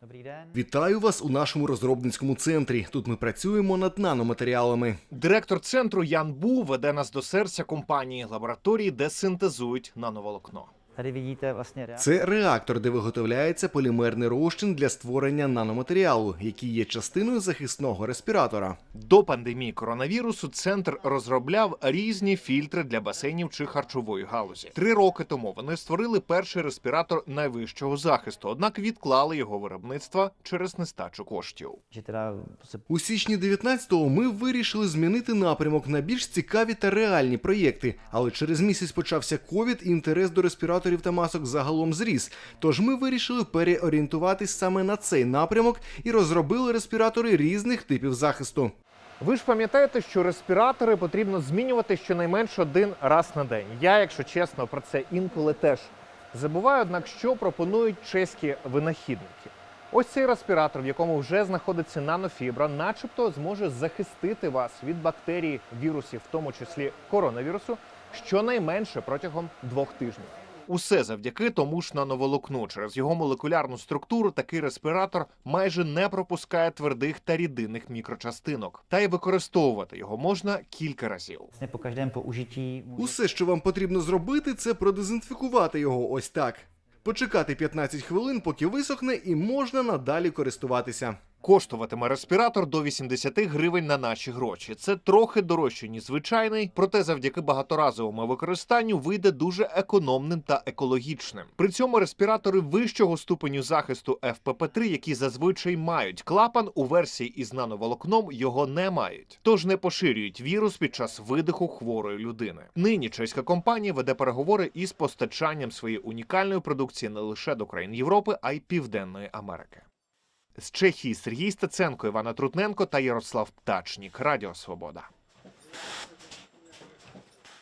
Dobrý день. Вітаю вас у нашому розробницькому центрі. Тут ми працюємо над наноматеріалами. Директор центру Ян Бу веде нас до серця компанії лабораторії, де синтезують нановолокно. Tady vidíte vlastně reakci. Це реактор, де виготовляється полімерний розчин для створення наноматеріалу, який є частиною захисного респіратора. До пандемії коронавірусу центр розробляв різні фільтри для басейнів чи харчової галузі. Три роки тому вони створили перший респіратор найвищого захисту, однак відклали його виробництво через нестачу коштів. У січні 19-го ми вирішили змінити напрямок на більш цікаві та реальні проєкти. Але через місяць почався ковід, і інтерес до респіраторів та масок загалом зріс. Тож ми вирішили переорієнтуватись саме на цей напрямок і розробили респіратори різних типів захисту. Ви ж пам'ятаєте, що респіратори потрібно змінювати щонайменше один раз на день. Я, якщо чесно, про це інколи теж забуваю, однак що пропонують чеські винахідники. Ось цей респіратор, в якому вже знаходиться нанофібра, начебто зможе захистити вас від бактерій, вірусів, в тому числі коронавірусу, щонайменше протягом двох тижнів. Усе завдяки тому ж нановолокну. Через його молекулярну структуру такий респіратор майже не пропускає твердих та рідинних мікрочастинок. Та й використовувати його можна кілька разів. Усе, що вам потрібно зробити, це продезінфікувати його ось так. Почекати 15 хвилин, поки висохне, і можна надалі користуватися. Коштуватиме респіратор до 80 гривень на наші гроші. Це трохи дорожче, ніж звичайний, проте завдяки багаторазовому використанню вийде дуже економним та екологічним. При цьому респіратори вищого ступеню захисту FPP3, які зазвичай мають клапан, у версії із нановолокном його не мають, тож не поширюють вірус під час видиху хворої людини. Нині чеська компанія веде переговори із постачанням своєї унікальної продукції не лише до країн Європи, а й Південної Америки. З Чехії Сергій Стеценко, Івана Трутненко та Ярослав Птачнік. Радіо Свобода.